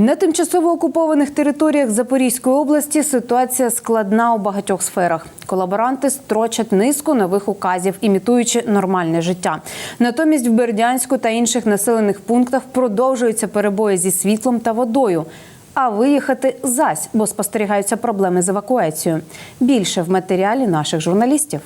На тимчасово окупованих територіях Запорізької області ситуація складна у багатьох сферах. Колаборанти строчать низку нових указів, імітуючи нормальне життя. Натомість в Бердянську та інших населених пунктах продовжуються перебої зі світлом та водою. А виїхати зась, бо спостерігаються проблеми з евакуацією. Більше в матеріалі наших журналістів.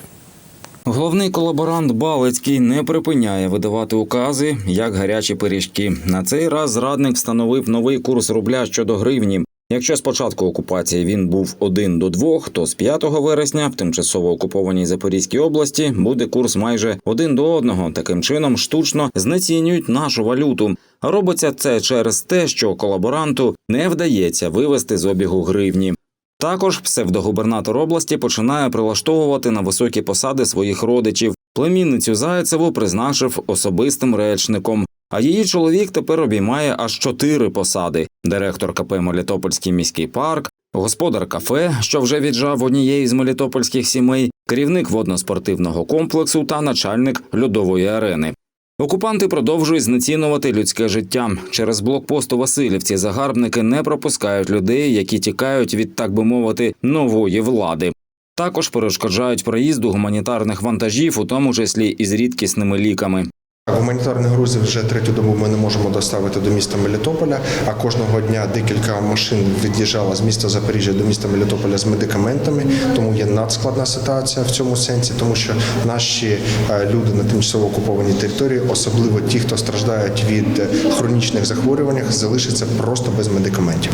Головний колаборант Балицький не припиняє видавати укази як гарячі пиріжки. На цей раз зрадник встановив новий курс рубля щодо гривні. Якщо з початку окупації він був 1 до 2, то з 5 вересня в тимчасово окупованій Запорізькій області буде курс майже 1 до 1. Таким чином штучно знецінюють нашу валюту. Робиться це через те, що колаборанту не вдається вивести з обігу гривні. Також псевдогубернатор області починає прилаштовувати на високі посади своїх родичів. Племінницю Зайцеву призначив особистим речником. А її чоловік тепер обіймає аж чотири посади: директор КП Мелітопольський міський парк, господар кафе, що вже віджав однієї з мелітопольських сімей, керівник водноспортивного комплексу та начальник льодової арени. Окупанти продовжують знецінувати людське життя. Через блокпост у Васильівці загарбники не пропускають людей, які тікають від, так би мовити, нової влади. Також перешкоджають проїзду гуманітарних вантажів, у тому числі із рідкісними ліками. Гуманітарних грузів вже третю добу ми не можемо доставити до міста Мелітополя. А кожного дня декілька машин від'їжджало з міста Запоріжжя до міста Мелітополя з медикаментами. Тому є надскладна ситуація в цьому сенсі, тому що наші е, люди на тимчасово окупованій території, особливо ті, хто страждають від е, хронічних захворювань, залишаться просто без медикаментів.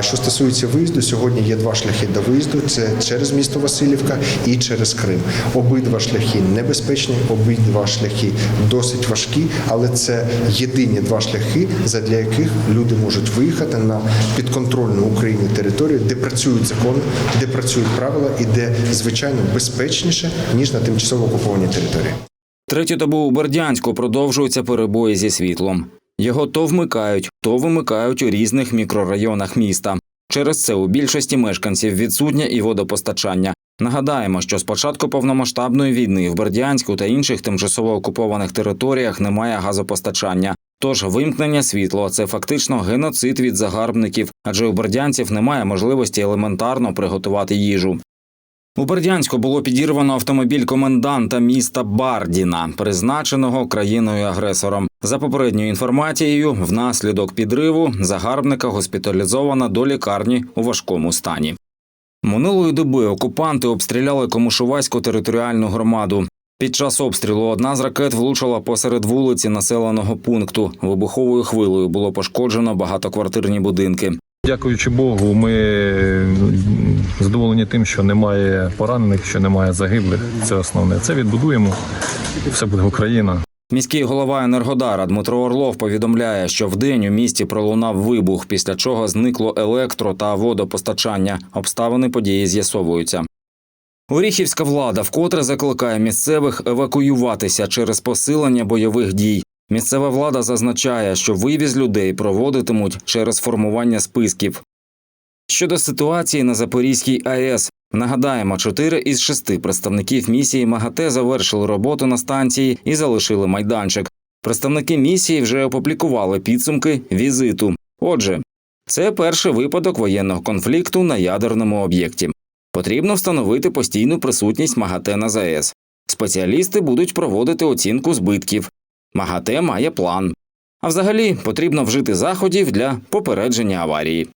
Що стосується виїзду, сьогодні є два шляхи до виїзду: це через місто Васильівка і через Крим. Обидва шляхи небезпечні, обидва шляхи досить важкі, але це єдині два шляхи, задля яких люди можуть виїхати на підконтрольну Україні територію, де працюють закони, де працюють правила і де звичайно безпечніше ніж на тимчасово окупованій території. Третю добу у Бердянську продовжуються перебої зі світлом. Його то вмикають, то вимикають у різних мікрорайонах міста. Через це у більшості мешканців відсутнє і водопостачання. Нагадаємо, що з початку повномасштабної війни в Бердянську та інших тимчасово окупованих територіях немає газопостачання. Тож вимкнення світла це фактично геноцид від загарбників, адже у бердянців немає можливості елементарно приготувати їжу. У Бердянську було підірвано автомобіль коменданта міста Бардіна, призначеного країною-агресором. За попередньою інформацією, внаслідок підриву загарбника госпіталізовано до лікарні у важкому стані. Минулої доби окупанти обстріляли Комушуваську територіальну громаду. Під час обстрілу одна з ракет влучила посеред вулиці населеного пункту. Вибуховою хвилею було пошкоджено багатоквартирні будинки. Дякуючи Богу, ми задоволені тим, що немає поранених, що немає загиблих. Це основне. Це відбудуємо. Все буде Україна. Міський голова Енергодара Дмитро Орлов повідомляє, що вдень у місті пролунав вибух, після чого зникло електро та водопостачання. Обставини події з'ясовуються. Оріхівська влада вкотре закликає місцевих евакуюватися через посилення бойових дій. Місцева влада зазначає, що вивіз людей проводитимуть через формування списків. Щодо ситуації на Запорізькій АЕС, нагадаємо, чотири із шести представників місії МАГАТЕ завершили роботу на станції і залишили майданчик. Представники місії вже опублікували підсумки візиту. Отже, це перший випадок воєнного конфлікту на ядерному об'єкті. Потрібно встановити постійну присутність МАГАТЕ на ЗАЕС. Спеціалісти будуть проводити оцінку збитків. МАГАТЕ має план. А взагалі потрібно вжити заходів для попередження аварії.